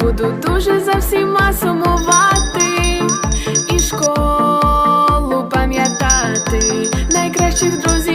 буду дуже за всіма сумувати і школу пам'ятати найкращих друзів.